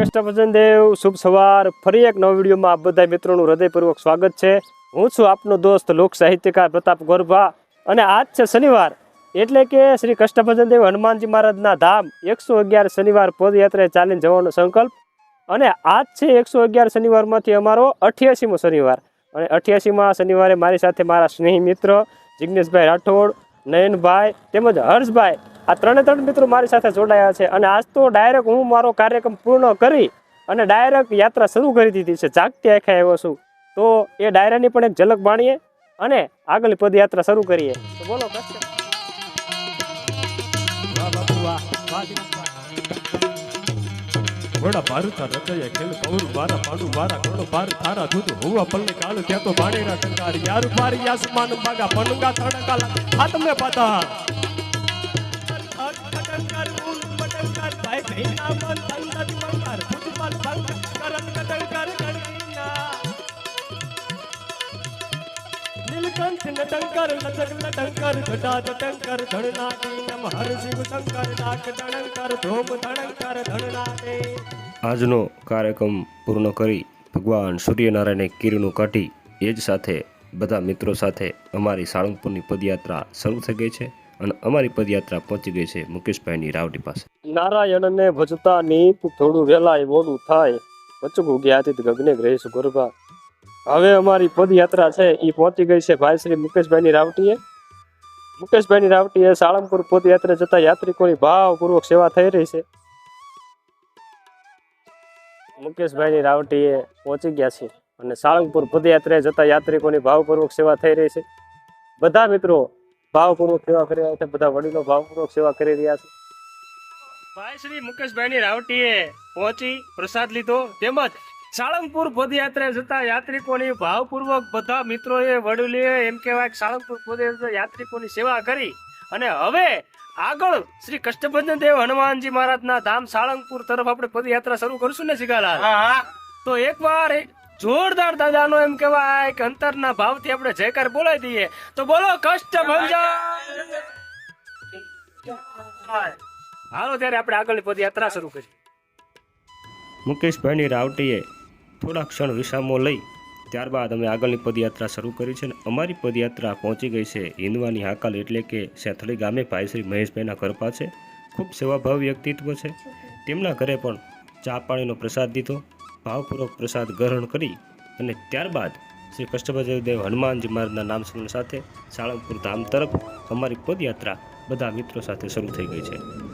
કષ્ટભજન દેવ, શુભ સવાર. ફરી એક નવા વિડીયોમાં આપ બધા મિત્રોનું હૃદયપૂર્વક સ્વાગત છે. હું છું આપનો દોસ્ત લોક સાહિત્યકાર પ્રતાપ ગોરભા અને આજ છે શનિવાર. એટલે કે શ્રી કષ્ટભજન દેવ હનુમાનજી મહારાજના ધામ એકસો અગિયાર શનિવાર પદયાત્રાએ ચાલીને જવાનો સંકલ્પ. અને આજ છે એકસો અગિયાર શનિવારમાંથી અમારો અઠ્યાસીમો શનિવાર. અને અઠ્યાસીમાં શનિવારે મારી સાથે મારા સ્નેહી મિત્ર જિગ્નેશભાઈ રાઠોડ, નયનભાઈ તેમજ હર્ષભાઈ આ ત્રણે ત્રણ મિત્રો મારી સાથે જોડાયા છે અને આજ તો ડાયરેક્ટ હું મારો કાર્યક્રમ પૂર્ણ કરી અને ડાયરેક્ટ યાત્રા શરૂ કરી દીધી છે. જાગતી આંખે આવ્યો છું. તો એ ડાયરાની પણ એક ઝલક માણીએ અને આગળ પદયાત્રા શરૂ કરીએ. તો બોલો. ઘોડા ભારતા રચય ખેલ કૌર મારા પાડુ મારા ઘોડો ભાર થારા ધૂત હોવા પલ્લે કાળ, ત્યાં તો ભાણેરા કંકાર યાર પારી આસમાન બાગા પનુગા તડકાલા. હાથમે પાતા નટંકર લટક નટંકર, ઘટા ટંકર ધણનાટી નમ હરશિવ શંકર નાક ધણંકર ધોમ ધણંકર ધણનાટે આજનો કાર્યક્રમ પૂર્ણ કરી ભગવાન સૂર્યનારાયણે કિરણો કાઢી એ જ સાથે બધા મિત્રો સાથે અમારી સાળંગપુરની પદયાત્રા શરૂ થઈ ગઈ છે. અને અમારી પદયાત્રા પહોંચી ગઈ છે મુકેશભાઈની રાવટી પાસે. નારાયણને ભજતા નીપ થોડું વેલાય મોડું થાય. વચકું જ્ઞાતિત ગગને ગ્રહીશ ગરબા હવે અમારી પદયાત્રા છે, એ પહોંચી ગઈ છે ભાઈ શ્રી મુકેશભાઈની રાવટીએ. મુકેશભાઈની રાવટીએ સાળંગપુર પદયાત્રા જતા યાત્રિકોની ભાવપૂર્વક સેવા થઈ રહી છે. મુકેશભાઈની રાવટીએ પહોંચી ગયા છે અને સાળંગપુર પદયાત્રાએ જતા યાત્રિકોની ભાવપૂર્વક સેવા થઈ રહી છે. બધા મિત્રો ભાવપૂર્વક સેવા કરી રહ્યા છે. બધા વડીલો ભાવપૂર્વક સેવા કરી રહ્યા છે. ભાઈ શ્રી મુકેશભાઈની રાવટીએ પહોંચી પ્રસાદ લીધો. તેમજ સાળંગપુર પદયાત્રા જતા યાત્રિકોની ભાવપૂર્વક બધા મિત્રોએ વડીલોએ એમ કહેવાય કે સાળંગપુર પદયાત્રા યાત્રિકોની સેવા કરી. અને હવે આગળ શ્રી કષ્ટભંજન દેવ હનુમાનજી મહારાજના ધામ સાળંગપુર તરફ આપણે પદયાત્રા શરૂ કરશું ને સિગાલાલ તો એકવાર એક જોરદાર દાદાનો એમ કહેવાય કે અંતરના ભાવથી આપણે જયકાર બોલાવી દઈએ. તો બોલો કષ્ટભંજન હાલો, ત્યારે આપણે આગળની પદયાત્રા શરૂ કરી મુકેશભાઈની રાવટીએ થોડા ક્ષણ વિસામો લઈ ત્યારબાદ અમે આગળની પદયાત્રા શરૂ કરી છે અને અમારી પદયાત્રા પહોંચી ગઈ છે હિંદવાની હાકલ એટલે કે સેથળી ગામે ભાઈ શ્રી મહેશભાઈના ઘર પાસે. ખૂબ સેવાભાવ વ્યક્તિત્વ છે. તેમના ઘરે પણ ચા પાણીનો પ્રસાદ દીધો. ભાવપૂર્વક પ્રસાદ ગ્રહણ કરી અને ત્યારબાદ શ્રી કષ્ટભજયદેવ હનુમાનજી મહારાજના નામ સ્મરણ સાથે સાળંગપુર ધામ તરફ અમારી પદયાત્રા બધા મિત્રો સાથે શરૂ થઈ ગઈ છે.